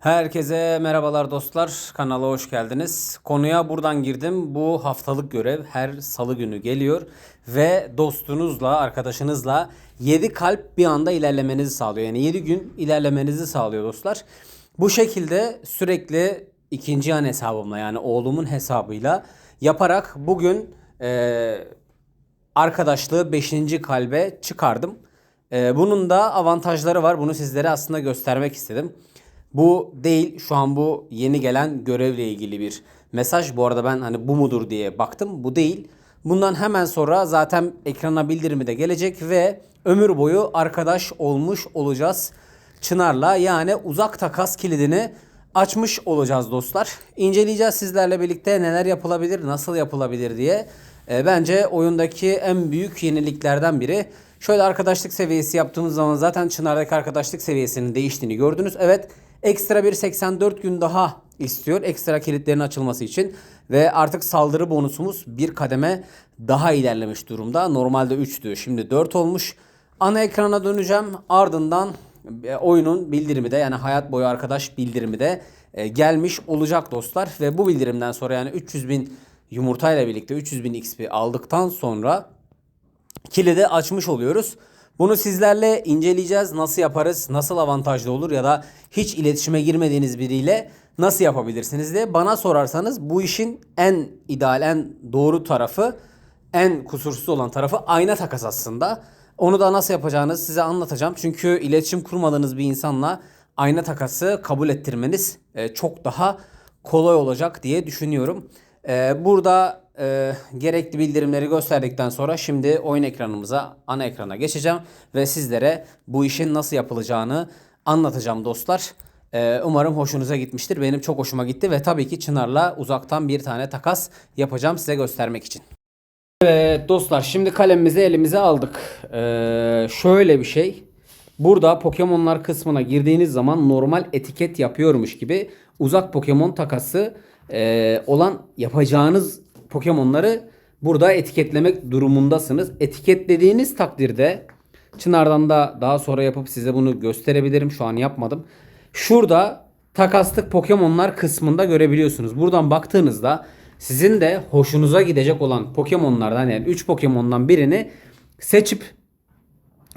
Herkese merhabalar dostlar. Kanala hoş geldiniz. Konuya buradan girdim. Bu haftalık görev her salı günü geliyor ve dostunuzla, arkadaşınızla 7 kalp bir anda ilerlemenizi sağlıyor. Yani 7 gün ilerlemenizi sağlıyor dostlar. Bu şekilde sürekli ikinci an hesabımla yani oğlumun hesabıyla yaparak bugün eee arkadaşlığı 5. kalbe çıkardım. Ee, bunun da avantajları var. Bunu sizlere aslında göstermek istedim. Bu değil şu an bu yeni gelen görevle ilgili bir mesaj. Bu arada ben hani bu mudur diye baktım. Bu değil. Bundan hemen sonra zaten ekrana bildirimi de gelecek ve ömür boyu arkadaş olmuş olacağız. Çınar'la yani uzak takas kilidini açmış olacağız dostlar. İnceleyeceğiz sizlerle birlikte neler yapılabilir, nasıl yapılabilir diye. E, bence oyundaki en büyük yeniliklerden biri. Şöyle arkadaşlık seviyesi yaptığımız zaman zaten Çınar'daki arkadaşlık seviyesinin değiştiğini gördünüz. Evet ekstra bir 84 gün daha istiyor ekstra kilitlerin açılması için. Ve artık saldırı bonusumuz bir kademe daha ilerlemiş durumda. Normalde 3'tü şimdi 4 olmuş. Ana ekrana döneceğim ardından e, oyunun bildirimi de yani hayat boyu arkadaş bildirimi de e, gelmiş olacak dostlar. Ve bu bildirimden sonra yani 300 bin yumurtayla birlikte 300 bin XP aldıktan sonra kilidi açmış oluyoruz. Bunu sizlerle inceleyeceğiz. Nasıl yaparız? Nasıl avantajlı olur? Ya da hiç iletişime girmediğiniz biriyle nasıl yapabilirsiniz diye bana sorarsanız bu işin en ideal, en doğru tarafı, en kusursuz olan tarafı ayna takas aslında. Onu da nasıl yapacağınızı size anlatacağım. Çünkü iletişim kurmadığınız bir insanla ayna takası kabul ettirmeniz e, çok daha kolay olacak diye düşünüyorum. E, burada e, gerekli bildirimleri gösterdikten sonra şimdi oyun ekranımıza, ana ekrana geçeceğim ve sizlere bu işin nasıl yapılacağını anlatacağım dostlar. E, umarım hoşunuza gitmiştir. Benim çok hoşuma gitti ve tabii ki Çınar'la uzaktan bir tane takas yapacağım size göstermek için. Evet dostlar şimdi kalemimizi elimize aldık. Ee, şöyle bir şey. Burada Pokemon'lar kısmına girdiğiniz zaman normal etiket yapıyormuş gibi uzak Pokemon takası e, olan yapacağınız Pokemon'ları burada etiketlemek durumundasınız. Etiketlediğiniz takdirde Çınar'dan da daha sonra yapıp size bunu gösterebilirim. Şu an yapmadım. Şurada takaslık Pokemon'lar kısmında görebiliyorsunuz. Buradan baktığınızda sizin de hoşunuza gidecek olan Pokemon'lardan yani 3 Pokemon'dan birini seçip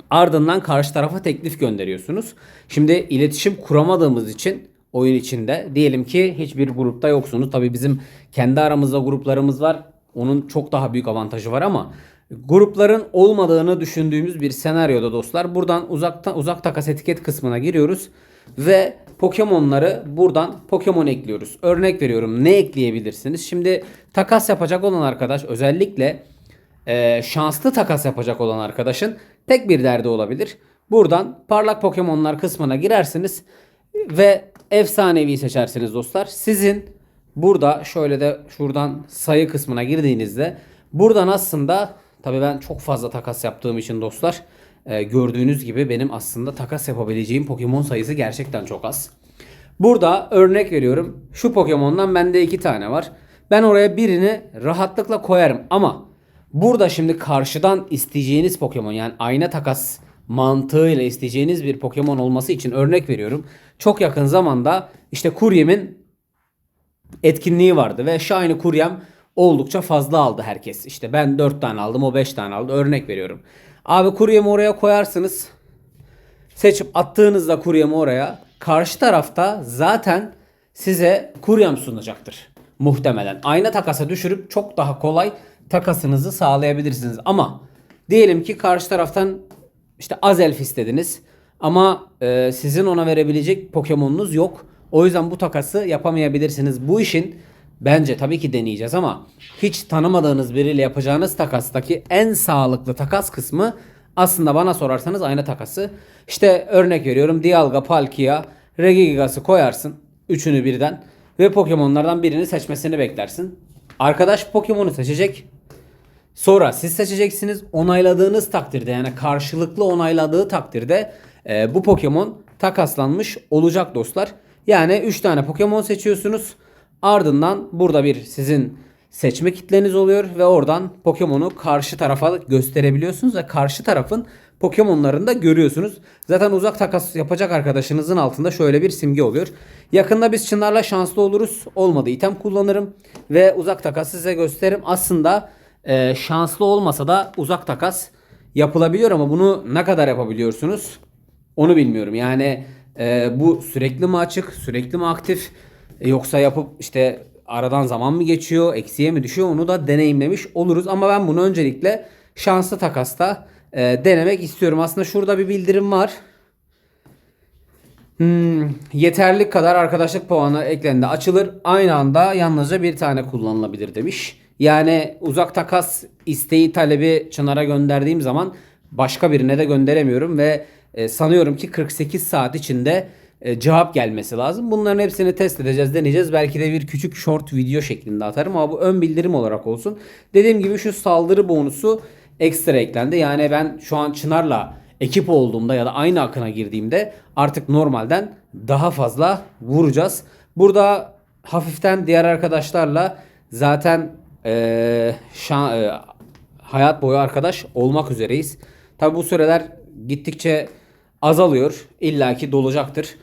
ardından karşı tarafa teklif gönderiyorsunuz. Şimdi iletişim kuramadığımız için oyun içinde diyelim ki hiçbir grupta yoksunuz. Tabi bizim kendi aramızda gruplarımız var. Onun çok daha büyük avantajı var ama grupların olmadığını düşündüğümüz bir senaryoda dostlar buradan uzaktan uzak takas etiket kısmına giriyoruz ve Pokemon'ları buradan Pokemon ekliyoruz. Örnek veriyorum ne ekleyebilirsiniz? Şimdi takas yapacak olan arkadaş özellikle e, şanslı takas yapacak olan arkadaşın tek bir derdi olabilir. Buradan parlak Pokemon'lar kısmına girersiniz ve efsanevi seçersiniz dostlar. Sizin burada şöyle de şuradan sayı kısmına girdiğinizde buradan aslında tabii ben çok fazla takas yaptığım için dostlar e, gördüğünüz gibi benim aslında takas yapabileceğim Pokemon sayısı gerçekten çok az. Burada örnek veriyorum. Şu Pokemon'dan bende iki tane var. Ben oraya birini rahatlıkla koyarım ama burada şimdi karşıdan isteyeceğiniz Pokemon yani ayna takas mantığıyla isteyeceğiniz bir Pokemon olması için örnek veriyorum. Çok yakın zamanda işte Kuryem'in etkinliği vardı ve Shiny Kuryem oldukça fazla aldı herkes. İşte ben 4 tane aldım o 5 tane aldı örnek veriyorum. Abi Kuryem'i oraya koyarsınız. Seçip attığınızda Kuryem'i oraya karşı tarafta zaten size Kuryem sunacaktır. Muhtemelen. Ayna takasa düşürüp çok daha kolay takasınızı sağlayabilirsiniz. Ama diyelim ki karşı taraftan işte Azelf istediniz. Ama e, sizin ona verebilecek Pokemon'unuz yok. O yüzden bu takası yapamayabilirsiniz. Bu işin bence tabii ki deneyeceğiz ama hiç tanımadığınız biriyle yapacağınız takastaki en sağlıklı takas kısmı aslında bana sorarsanız aynı takası. İşte örnek veriyorum Dialga, Palkia, Regigigas'ı koyarsın. Üçünü birden. Ve Pokemon'lardan birini seçmesini beklersin. Arkadaş Pokemon'u seçecek. Sonra siz seçeceksiniz. Onayladığınız takdirde yani karşılıklı onayladığı takdirde e, bu Pokemon takaslanmış olacak dostlar. Yani 3 tane Pokemon seçiyorsunuz. Ardından burada bir sizin seçme kitleniz oluyor ve oradan Pokemon'u karşı tarafa gösterebiliyorsunuz ve karşı tarafın Pokemon'larını da görüyorsunuz. Zaten uzak takas yapacak arkadaşınızın altında şöyle bir simge oluyor. Yakında biz Çınar'la şanslı oluruz. Olmadı item kullanırım ve uzak takas size gösteririm. Aslında e, şanslı olmasa da uzak takas yapılabiliyor ama bunu ne kadar yapabiliyorsunuz? Onu bilmiyorum. Yani e, bu sürekli mi açık, sürekli mi aktif E, yoksa yapıp işte aradan zaman mı geçiyor, eksiye mi düşüyor onu da deneyimlemiş oluruz. Ama ben bunu öncelikle şanslı takasta e, denemek istiyorum. Aslında şurada bir bildirim var. Hmm, yeterli kadar arkadaşlık puanı eklendi. Açılır. Aynı anda yalnızca bir tane kullanılabilir demiş. Yani uzak takas isteği talebi Çınar'a gönderdiğim zaman başka birine de gönderemiyorum ve e, sanıyorum ki 48 saat içinde e, cevap gelmesi lazım. Bunların hepsini test edeceğiz, deneyeceğiz. Belki de bir küçük short video şeklinde atarım ama bu ön bildirim olarak olsun. Dediğim gibi şu saldırı bonusu ekstra eklendi. Yani ben şu an Çınar'la ekip olduğumda ya da aynı akına girdiğimde artık normalden daha fazla vuracağız. Burada hafiften diğer arkadaşlarla zaten eee, şan- eee, hayat boyu arkadaş olmak üzereyiz. Tabi bu süreler gittikçe azalıyor. İlla ki dolacaktır.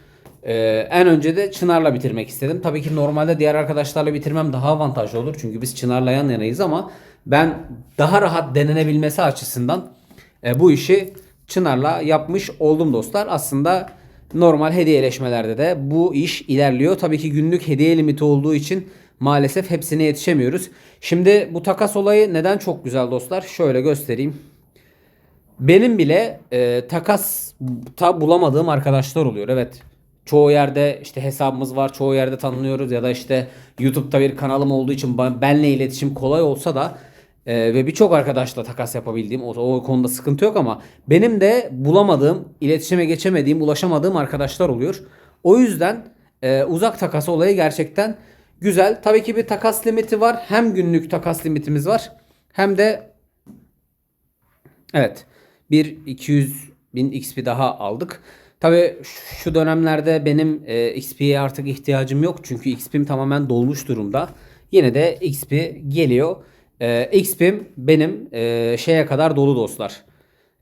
Ee, en önce de Çınar'la bitirmek istedim. Tabii ki normalde diğer arkadaşlarla bitirmem daha avantajlı olur. Çünkü biz Çınar'la yan yanayız ama ben daha rahat denenebilmesi açısından e, bu işi Çınar'la yapmış oldum dostlar. Aslında normal hediyeleşmelerde de bu iş ilerliyor. Tabii ki günlük hediye limiti olduğu için maalesef hepsine yetişemiyoruz. Şimdi bu takas olayı neden çok güzel dostlar? Şöyle göstereyim. Benim bile e, takas ta bulamadığım arkadaşlar oluyor. Evet. Çoğu yerde işte hesabımız var, çoğu yerde tanınıyoruz ya da işte YouTube'da bir kanalım olduğu için benle iletişim kolay olsa da e, ve birçok arkadaşla takas yapabildiğim o, o konuda sıkıntı yok ama benim de bulamadığım, iletişime geçemediğim, ulaşamadığım arkadaşlar oluyor. O yüzden e, uzak takas olayı gerçekten güzel. Tabii ki bir takas limiti var. Hem günlük takas limitimiz var hem de Evet. Bir 200 bin XP daha aldık. Tabi şu dönemlerde benim e, XP'ye artık ihtiyacım yok. Çünkü XP'm tamamen dolmuş durumda. Yine de XP geliyor. E, XP'm benim e, şeye kadar dolu dostlar.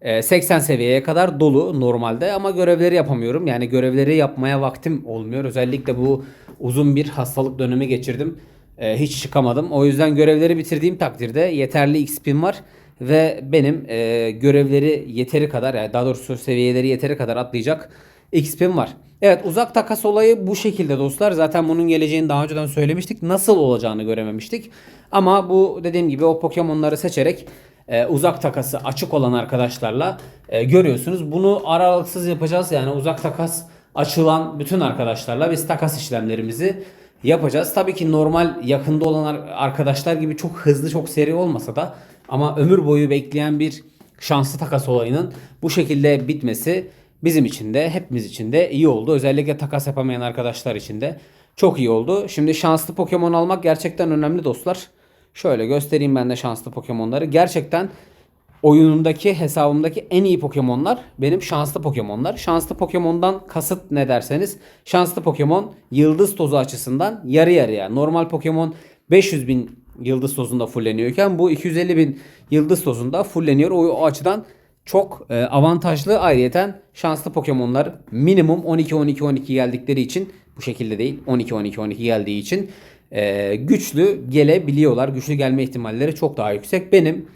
E, 80 seviyeye kadar dolu normalde ama görevleri yapamıyorum. Yani görevleri yapmaya vaktim olmuyor. Özellikle bu uzun bir hastalık dönemi geçirdim. E, hiç çıkamadım. O yüzden görevleri bitirdiğim takdirde yeterli XP'm var ve benim e, görevleri yeteri kadar yani daha doğrusu seviyeleri yeteri kadar atlayacak XP'm var. Evet uzak takas olayı bu şekilde dostlar. Zaten bunun geleceğini daha önceden söylemiştik. Nasıl olacağını görememiştik. Ama bu dediğim gibi o Pokemon'ları seçerek e, uzak takası açık olan arkadaşlarla e, görüyorsunuz. Bunu aralıksız yapacağız. Yani uzak takas açılan bütün arkadaşlarla biz takas işlemlerimizi yapacağız. Tabii ki normal yakında olan ar- arkadaşlar gibi çok hızlı çok seri olmasa da ama ömür boyu bekleyen bir şanslı takas olayının bu şekilde bitmesi bizim için de hepimiz için de iyi oldu. Özellikle takas yapamayan arkadaşlar için de çok iyi oldu. Şimdi şanslı Pokemon almak gerçekten önemli dostlar. Şöyle göstereyim ben de şanslı Pokemon'ları. Gerçekten oyunumdaki hesabımdaki en iyi Pokemon'lar benim şanslı Pokemon'lar. Şanslı Pokemon'dan kasıt ne derseniz şanslı Pokemon yıldız tozu açısından yarı yarıya. Normal Pokemon 500 bin yıldız tozunda fulleniyorken bu 250 bin yıldız tozunda fulleniyor. O, o açıdan çok e, avantajlı. Ayrıyeten şanslı Pokemon'lar minimum 12-12-12 geldikleri için bu şekilde değil 12-12-12 geldiği için e, güçlü gelebiliyorlar. Güçlü gelme ihtimalleri çok daha yüksek. Benim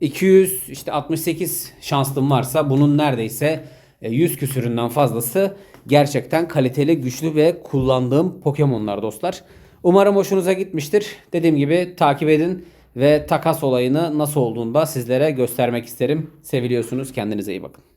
200 işte 68 şanslım varsa bunun neredeyse e, 100 küsüründen fazlası gerçekten kaliteli, güçlü ve kullandığım Pokemon'lar dostlar. Umarım hoşunuza gitmiştir. Dediğim gibi takip edin ve takas olayını nasıl olduğunu da sizlere göstermek isterim. Seviliyorsunuz. Kendinize iyi bakın.